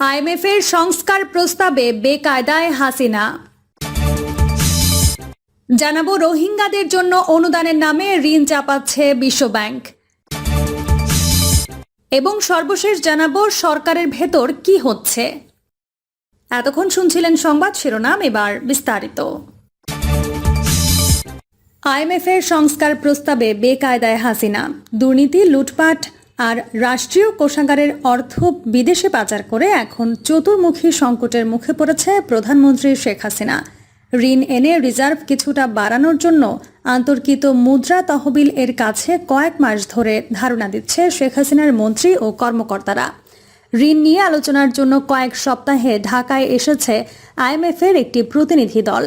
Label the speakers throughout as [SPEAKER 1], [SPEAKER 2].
[SPEAKER 1] আইএমএফের সংস্কার প্রস্তাবে বেকায়দায় হাসিনা। জানাব রোহিঙ্গাদের জন্য অনুদানের নামে ঋণ চাপাচ্ছে বিশ্বব্যাংক। এবং সর্বশেষ জানাব সরকারের ভেতর কি হচ্ছে। এতক্ষণ শুনছিলেন সংবাদ শিরোনাম, এবার বিস্তারিত। আইএমএফের সংস্কার প্রস্তাবে বেকায়দায় হাসিনা। দুর্নীতি, লুটপাট আর রাষ্ট্রীয় কোষাগারের অর্থ বিদেশে পাচার করে এখন চতুর্মুখী সংকটের মুখে পড়েছে প্রধানমন্ত্রী শেখ হাসিনা। ঋণ এনে রিজার্ভ কিছুটা বাড়ানোর জন্য আন্তর্কিত মুদ্রা তহবিল এর কাছে কয়েক মাস ধরে ধারণা দিচ্ছে শেখ হাসিনার মন্ত্রী ও কর্মকর্তারা। ঋণ নিয়ে আলোচনার জন্য কয়েক সপ্তাহে ঢাকায় এসেছে আইএমএফের একটি প্রতিনিধি দল।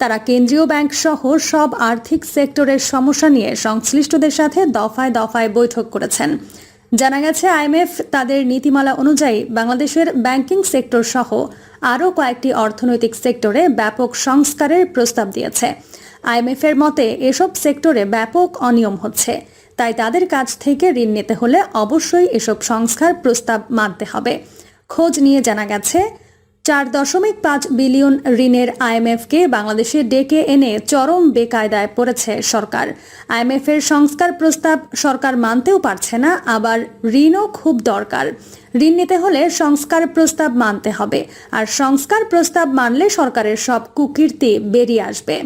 [SPEAKER 1] তারা কেন্দ্রীয় ব্যাংক সহ সব আর্থিক সেক্টরের সমস্যা নিয়ে সংশ্লিষ্টদের সাথে দফায় দফায় বৈঠক করেছেন। জানা গেছে, আইএমএফ তাদের নীতিমালা অনুযায়ী বাংলাদেশের ব্যাংকিং সেক্টর সহ আরও কয়েকটি অর্থনৈতিক সেক্টরে ব্যাপক সংস্কারের প্রস্তাব দিয়েছে। আইএমএফ এর মতে, এসব সেক্টরে ব্যাপক অনিয়ম হচ্ছে। তাই তাদের কাছ থেকে ঋণ নিতে হলে অবশ্যই এসব সংস্কার প্রস্তাব মানতে হবে। খোঁজ নিয়ে জানা গেছে চার দশমিক পাঁচ বিলিয়ন ঋণের আইএমএফকে বাংলাদেশে ডেকে এনে চরম বেকায়দায় পড়েছে সরকার। আইএমএফের সংস্কার প্রস্তাব সরকার মানতেও পারছে না, আবার ঋণও খুব দরকার। ঋণ নিতে হলে সংস্কার প্রস্তাব মানতে হবে, আর সংস্কার প্রস্তাব মানলে সরকারের সব কুকীর্তি বেরিয়ে আসবে।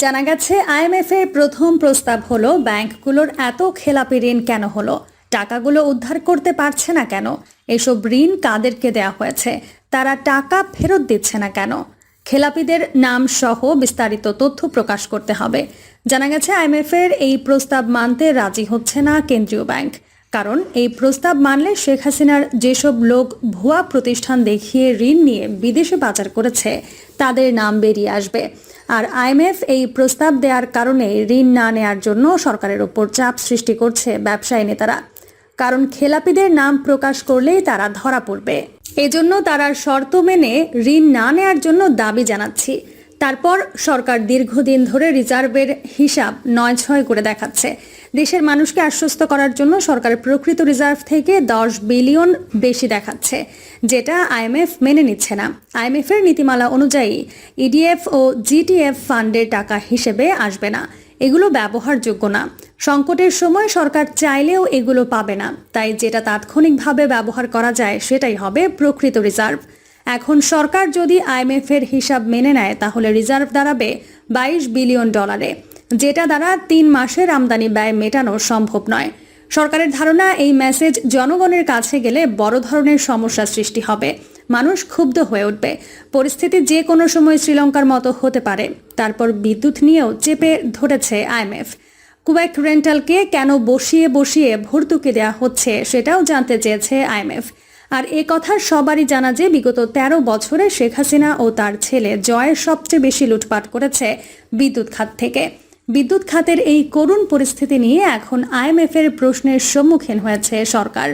[SPEAKER 1] জানা গেছে আইএমএফ এর প্রথম প্রস্তাব হলো, ব্যাংকগুলোর এত খেলাপি ঋণ কেন হলো? টাকাগুলো উদ্ধার করতে পারছে না কেন? এসব ঋণ কাদেরকে দেওয়া হয়েছে? তারা টাকা ফেরত দিচ্ছে না কেন? খেলাপিদের নাম সহ বিস্তারিত তথ্য প্রকাশ করতে হবে। জানা গেছে, আইএমএফ এর এই প্রস্তাব মানতে রাজি হচ্ছে না কেন্দ্রীয় ব্যাংক। কারণ, এই প্রস্তাব মানলে শেখ হাসিনার যেসব লোক ভুয়া প্রতিষ্ঠান দেখিয়ে ঋণ নিয়ে বিদেশে পাচার করেছে, তাদের নাম বেরিয়ে আসবে। আর আইএমএফ এই প্রস্তাব দেওয়ার কারণে ঋণ না নেয়ার জন্য সরকারের ওপর চাপ সৃষ্টি করছে ব্যবসায়ী নেতারা। কারণ খেলাপিদের নাম প্রকাশ করলেই তারা ধরা পড়বে। এজন্য তারা শর্ত মেনে ঋণ না নেয়ার জন্য দাবি জানাচ্ছি। তারপর সরকার দীর্ঘদিন ধরে রিজার্ভের হিসাব নয় ছয় করে দেখাচ্ছে। দেশের মানুষকে আশ্বস্ত করার জন্য সরকার প্রকৃত রিজার্ভ থেকে দশ বিলিয়ন বেশি দেখাচ্ছে, যেটা আইএমএফ মেনে নিচ্ছে না। আইএমএফ এর নীতিমালা অনুযায়ী, ইডিএফ ও জিটিএফ ফান্ডের টাকা হিসেবে আসবে না। এগুলো ব্যবহারযোগ্য না। সংকটের সময় সরকার চাইলেও এগুলো পাবে না। তাই যেটা তাৎক্ষণিকভাবে ব্যবহার করা যায় সেটাই হবে প্রকৃত রিজার্ভ। এখন সরকার যদি আইএমএফ এর হিসাব মেনে নেয়, তাহলে রিজার্ভ দাঁড়াবে বাইশ বিলিয়ন ডলারে। যেটা দ্বারা তিন মাসের আমদানি ব্যয় মেটানো সম্ভব নয়। সরকারের ধারণা, এই মেসেজ জনগণের কাছে গেলে বড় ধরনের সমস্যা সৃষ্টি হবে। মানুষ ক্ষুব্ধ হয়ে উঠবে। পরিস্থিতি যে কোনো সময় শ্রীলঙ্কার মতো হতে পারে। তারপর বিদ্যুৎ নিয়েও চেপে ধরেছে আইএমএফ কুয়েক রেন্টালকে কেন বসিয়ে বসিয়ে ভর্তুকি দেওয়া হচ্ছে সেটাও জানতে চেয়েছে আইএমএফ আর এ কথা সবারই জানা যে বিগত ১৩ বছরে শেখ হাসিনা ও তার ছেলে জয় সবচেয়ে বেশি লুটপাট করেছে বিদ্যুৎ খাত থেকে। বিদ্যুৎ খাতের এই করুণ পরিস্থিতি নিয়ে এখন আইএমএফ এর প্রশ্নের সম্মুখীন হয়েছে সরকার।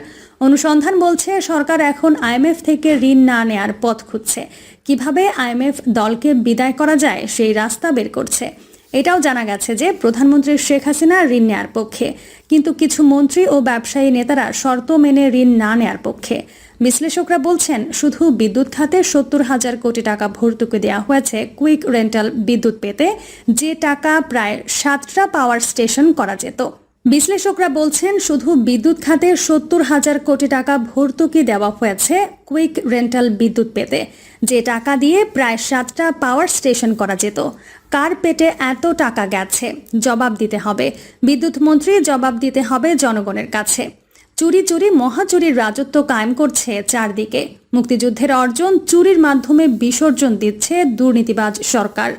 [SPEAKER 1] অনুসন্ধান বলছে, সরকার এখন আইএমএফ থেকে ঋণ না নেয়ার পথ খুঁজছে। কীভাবে আইএমএফ দলকে বিদায় করা যায়, সেই রাস্তা বের করছে। এটাও জানা গেছে যে, প্রধানমন্ত্রী শেখ হাসিনা ঋণ নেয়ার পক্ষে। কিন্তু কিছু মন্ত্রী ও ব্যবসায়ী নেতারা শর্ত মেনে ঋণ না নেয়ার পক্ষে। বিশ্লেষকরা বলছেন, শুধু বিদ্যুৎ খাতে সত্তর হাজার কোটি টাকা ভর্তুকি দেওয়া হয়েছে কুইক রেন্টাল বিদ্যুৎ পেতে। যে টাকা প্রায় সাতটা পাওয়ার স্টেশন করা যেত। বিশ্লেষকরা বলছেন, শুধু বিদ্যুৎ খাতে সত্তর হাজার কোটি টাকা ভর্তুকি দেওয়া হয়েছে কুইক রেন্টাল বিদ্যুৎ পেতে। যে টাকা দিয়ে প্রায় সাতটা পাওয়ার স্টেশন করা যেত, কার পেটে এত টাকা গেছে? জবাব দিতে হবে। বিদ্যুৎ মন্ত্রী জবাব দিতে হবে জনগণের কাছে। চুরি চুরি মহাচুরির রাজত্ব কায়েম করছে চারদিকে। মুক্তিযুদ্ধের অর্জন চুরির মাধ্যমে বিসর্জন দিচ্ছে দুর্নীতিবাজ সরকার।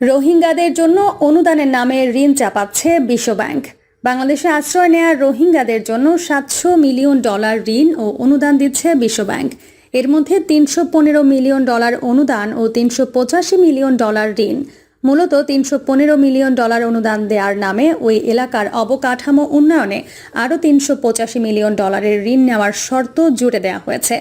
[SPEAKER 1] রোহিঙ্গাদের জন্য অনুদানের নামে ঋণ চাপাচ্ছে বিশ্বব্যাংক। বাংলাদেশে আশ্রয় নেওয়া রোহিঙ্গাদের জন্য সাতশো মিলিয়ন ডলার ঋণ ও অনুদান দিচ্ছে বিশ্বব্যাংক। এর মধ্যে তিনশো পনেরো মিলিয়ন ডলার অনুদান ও তিনশো পঁচাশি মিলিয়ন ডলার ঋণ। মূলত তিনশো পনেরো মিলিয়ন ডলার অনুদান দেওয়ার নামে ওই এলাকার অবকাঠামো উন্নয়নে আরও তিনশো পঁচাশি মিলিয়ন ডলারের ঋণ নেওয়ার শর্ত জুড়ে দেওয়া হয়েছে।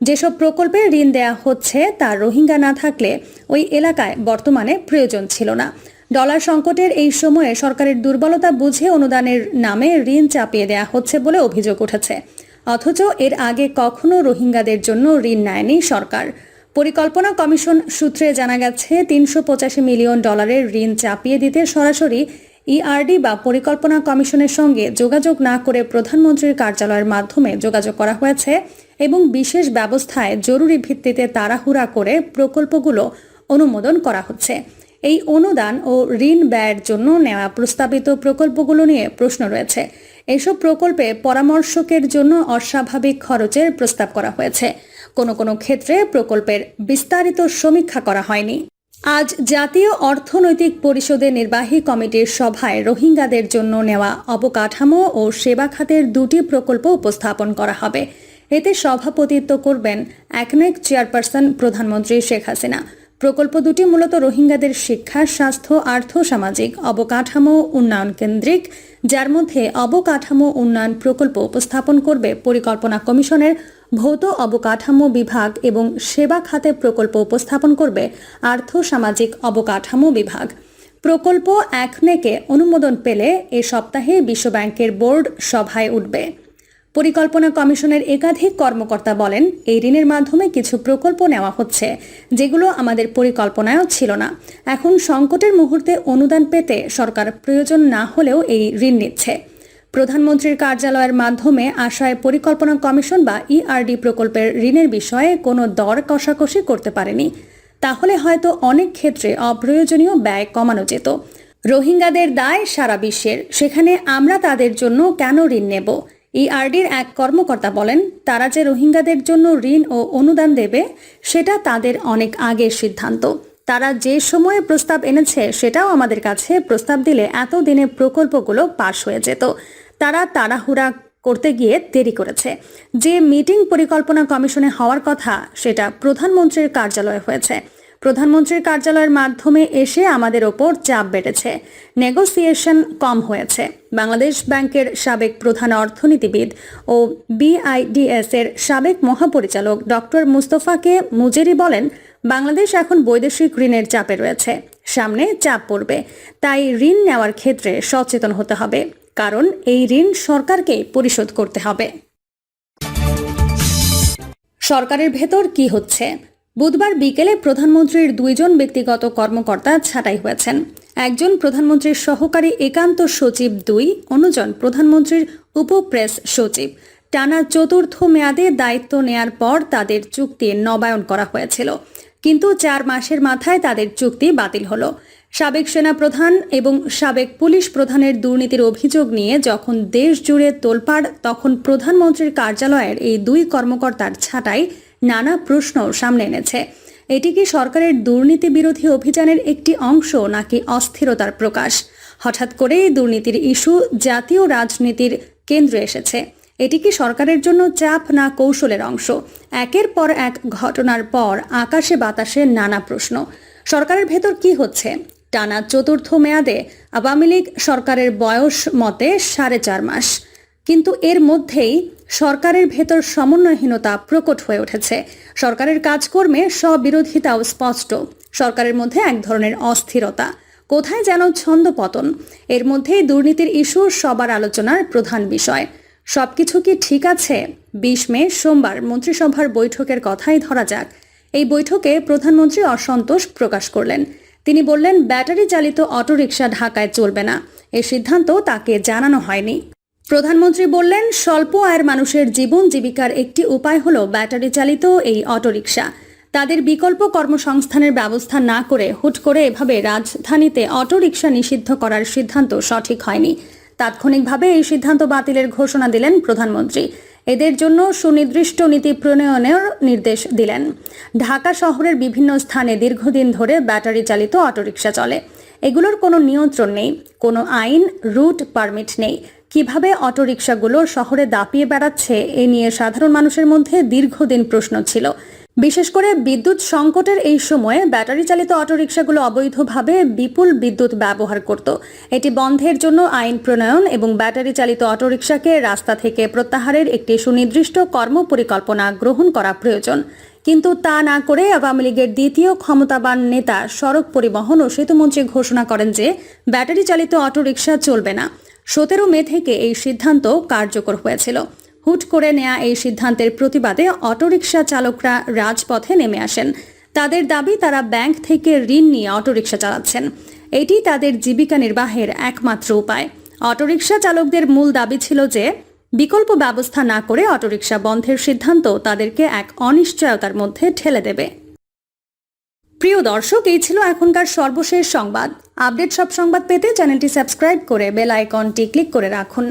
[SPEAKER 1] যেসব প্রকল্পে ঋণ দেয়া হচ্ছে, তা রোহিঙ্গা না থাকলে ওই এলাকায় বর্তমানে প্রয়োজন ছিল না। ডলার সংকটের এই সময়ে সরকারের দুর্বলতা বুঝে অনুদানের নামে ঋণ চাপিয়ে দেয়া হচ্ছে বলে অভিযোগ উঠেছে। অথচ এর আগে কখনো রোহিঙ্গাদের জন্য ঋণ নেয়নি সরকার। পরিকল্পনা কমিশন সূত্রে জানা গেছে, তিনশো পঁচাশি মিলিয়ন ডলারের ঋণ চাপিয়ে দিতে সরাসরি ইআরডি বা পরিকল্পনা কমিশনের সঙ্গে যোগাযোগ না করে প্রধানমন্ত্রীর কার্যালয়ের মাধ্যমে যোগাযোগ করা হয়েছে এবং বিশেষ ব্যবস্থায় জরুরি ভিত্তিতে তাড়াহুড়া করে প্রকল্পগুলো অনুমোদন করা হচ্ছে। এই অনুদান ও ঋণ ব্যয়ের জন্য নেওয়া প্রস্তাবিত প্রকল্পগুলো নিয়ে প্রশ্ন রয়েছে। এসব প্রকল্পে পরামর্শকের জন্য অস্বাভাবিক খরচের প্রস্তাব করা হয়েছে। কোনো কোনো ক্ষেত্রে প্রকল্পের বিস্তারিত সমীক্ষা করা হয়নি। আজ জাতীয় অর্থনৈতিক পরিষদের নির্বাহী কমিটির সভায় রোহিঙ্গাদের জন্য নেওয়া অবকাঠামো ও সেবা খাতের দুটি প্রকল্প উপস্থাপন করা হবে। এতে সভাপতিত্ব করবেন একনেক চেয়ারপারসন প্রধানমন্ত্রী শেখ হাসিনা। প্রকল্প দুটি মূলত রোহিঙ্গাদের শিক্ষা, স্বাস্থ্য, আর্থ, সামাজিক অবকাঠামো উন্নয়ন কেন্দ্রিক, যার মধ্যে অবকাঠামো উন্নয়ন প্রকল্প উপস্থাপন করবে পরিকল্পনা কমিশনের ভৌত অবকাঠামো বিভাগ এবং সেবা খাতে প্রকল্প উপস্থাপন করবে আর্থ সামাজিক অবকাঠামো বিভাগ। প্রকল্প একনেকে অনুমোদন পেলে এ সপ্তাহে বিশ্বব্যাংকের বোর্ড সভায় উঠবে। পরিকল্পনা কমিশনের একাধিক কর্মকর্তা বলেন, এই ঋণের মাধ্যমে কিছু প্রকল্প নেওয়া হচ্ছে, যেগুলো আমাদের পরিকল্পনায়ও ছিল না। এখন সংকটের মুহূর্তে অনুদান পেতে সরকার প্রয়োজন না হলেও এই ঋণ নিচ্ছে। প্রধানমন্ত্রীর কার্যালয়ের মাধ্যমে আশায় পরিকল্পনা কমিশন বা ইআরডি প্রকল্পের ঋণের বিষয়ে কোনো দর কষাকষি করতে পারেনি। তাহলে হয়তো অনেক ক্ষেত্রে অপ্রয়োজনীয় ব্যয় কমানো যেত। রোহিঙ্গাদের দায় সারা বিশ্বের। সেখানে আমরা তাদের জন্য কেন ঋণ নেব? ইআরডির এক কর্মকর্তা বলেন, তারা যে রোহিঙ্গাদের জন্য ঋণ ও অনুদান দেবে, সেটা তাদের অনেক আগের সিদ্ধান্ত। তারা যে সময়ে প্রস্তাব এনেছে, সেটাও আমাদের কাছে প্রস্তাব দিলে এত দিনে প্রকল্পগুলো পাশ হয়ে যেত। তারা তাড়াহুড়া করতে গিয়ে দেরি করেছে। যে মিটিং পরিকল্পনা কমিশনে হওয়ার কথা, সেটা প্রধানমন্ত্রীর কার্যালয়ে হয়েছে। প্রধানমন্ত্রীর কার্যালয়ের মাধ্যমে এসে আমাদের ওপর চাপ বেড়েছে। নেগোসিয়েশন কম হয়েছে। বাংলাদেশ ব্যাংকের সাবেক প্রধান অর্থনীতিবিদ ও বিআইডিএস এর সাবেক মহাপরিচালক ডক্টর মুস্তফাকে মুজেরি বলেন, বাংলাদেশ এখন বৈদেশিক ঋণের চাপে রয়েছে। সামনে চাপ পড়বে। তাই ঋণ নেওয়ার ক্ষেত্রে সচেতন হতে হবে। কারণ এই ঋণ সরকারকে পরিশোধ করতে হবে। সরকারের ভেতর কি হচ্ছে? বুধবার বিকেলে প্রধানমন্ত্রীর দুইজন ব্যক্তিগত কর্মকর্তা ছাঁটাই হয়েছেন। একজন প্রধানমন্ত্রীর সহকারী একান্ত সচিব দুই, অন্যজন প্রধানমন্ত্রীর উপপ্রেস সচিব। টানা চতুর্থ মেয়াদে দায়িত্ব নেয়ার পর তাদের চুক্তি নবায়ন করা হয়েছিল। কিন্তু চার মাসের মাথায় তাদের চুক্তি বাতিল হলো। সাবেক সেনা প্রধান এবং সাবেক পুলিশ প্রধানের দুর্নীতির অভিযোগ নিয়ে যখন দেশ জুড়ে তোলপাড়, তখন প্রধানমন্ত্রীর কার্যালয়ের এই দুই কর্মকর্তার ছাঁটাই নানা প্রশ্ন সামনে এনেছে। এটি কি সরকারের দুর্নীতি বিরোধী অভিযানের একটি অংশ নাকি অস্থিরতার প্রকাশ? হঠাৎ করে এই দুর্নীতির ইস্যু জাতীয় রাজনীতির কেন্দ্রে এসেছে। এটি কি সরকারের জন্য চাপ না কৌশলের অংশ? একের পর এক ঘটনার পর আকাশে বাতাসে নানা প্রশ্ন। সরকারের ভেতর কি হচ্ছে? টানা চতুর্থ মেয়াদে আওয়ামী লীগ সরকারের বয়স মতে সাড়ে চার মাস। কিন্তু এর মধ্যেই সরকারের ভেতর সমন্বয়হীনতা প্রকট হয়ে উঠেছে। সরকারের কাজকর্মে স্ববিরোধিতাও স্পষ্ট। সরকারের মধ্যে এক ধরনের অস্থিরতা। কোথায় যেন ছন্দপতন এর মধ্যেই দুর্নীতির ইস্যু সবার আলোচনার প্রধান বিষয়। সবকিছু কি ঠিক আছে? বিশ মে, সোমবার মন্ত্রিসভার বৈঠকের কথাই ধরা যাক। এই বৈঠকে প্রধানমন্ত্রী অসন্তোষ প্রকাশ করলেন। তিনি বললেন ব্যাটারি চালিত অটোরিকশা ঢাকায় চলবে না। এ সিদ্ধান্ত তাকে জানানো হয়নি। প্রধানমন্ত্রী বললেন, স্বল্প আয়ের মানুষের জীবন জীবিকার একটি উপায় হল ব্যাটারি চালিত এই অটোরিকশা। তাদের বিকল্প কর্মসংস্থানের ব্যবস্থা না করে হুট করে এভাবে রাজধানীতে অটোরিকশা নিষিদ্ধ করার সিদ্ধান্ত সঠিক হয়নি। তাৎক্ষণিকভাবে এই সিদ্ধান্ত বাতিলের ঘোষণা দিলেন প্রধানমন্ত্রী। এদের জন্য সুনির্দিষ্ট নীতি প্রণয়নের নির্দেশ দিলেন। ঢাকা শহরের বিভিন্ন স্থানে দীর্ঘদিন ধরে ব্যাটারি চালিত অটোরিকশা চলে। এগুলোর কোনো নিয়ন্ত্রণ নেই, কোনো আইন, রুট পারমিট নেই। কীভাবে অটোরিকশাগুলো শহরে দাপিয়ে বেড়াচ্ছে, এ নিয়ে সাধারণ মানুষের মধ্যে দীর্ঘদিন প্রশ্ন ছিল। বিশেষ করে বিদ্যুৎ সংকটের এই সময়ে ব্যাটারি চালিত অটোরিকশাগুলো অবৈধভাবে বিপুল বিদ্যুৎ ব্যবহার করত। এটি বন্ধের জন্য আইন প্রণয়ন এবং ব্যাটারি চালিত অটোরিকশাকে রাস্তা থেকে প্রত্যাহারের একটি সুনির্দিষ্ট কর্মপরিকল্পনা গ্রহণ করা প্রয়োজন। কিন্তু তা না করে আওয়ামী লীগের দ্বিতীয় ক্ষমতাবান নেতা সড়ক পরিবহন ও সেতুমন্ত্রী ঘোষণা করেন যে ব্যাটারি চালিত অটোরিকশা চলবে না। সতেরো মে থেকে এই সিদ্ধান্ত কার্যকর হয়েছিল। হুট করে নেওয়া এই সিদ্ধান্তের প্রতিবাদে অটোরিকশা চালকরা রাজপথে নেমে আসেন। তাদের দাবি, তারা ব্যাংক থেকে ঋণ নিয়ে অটোরিকশা চালাচ্ছেন। এটি তাদের জীবিকা নির্বাহের একমাত্র উপায়। অটোরিকশা চালকদের মূল দাবি ছিল যে, বিকল্প ব্যবস্থা না করে অটোরিকশা বন্ধের সিদ্ধান্ত তাদেরকে এক অনিশ্চয়তার মধ্যে ঠেলে দেবে। প্রিয় দর্শক, এই ছিল এখনকার সর্বশেষ সংবাদ। আপডেট সব সংবাদ পেতে চ্যানেলটি সাবস্ক্রাইব করে বেল আইকনটি ক্লিক করে রাখুন।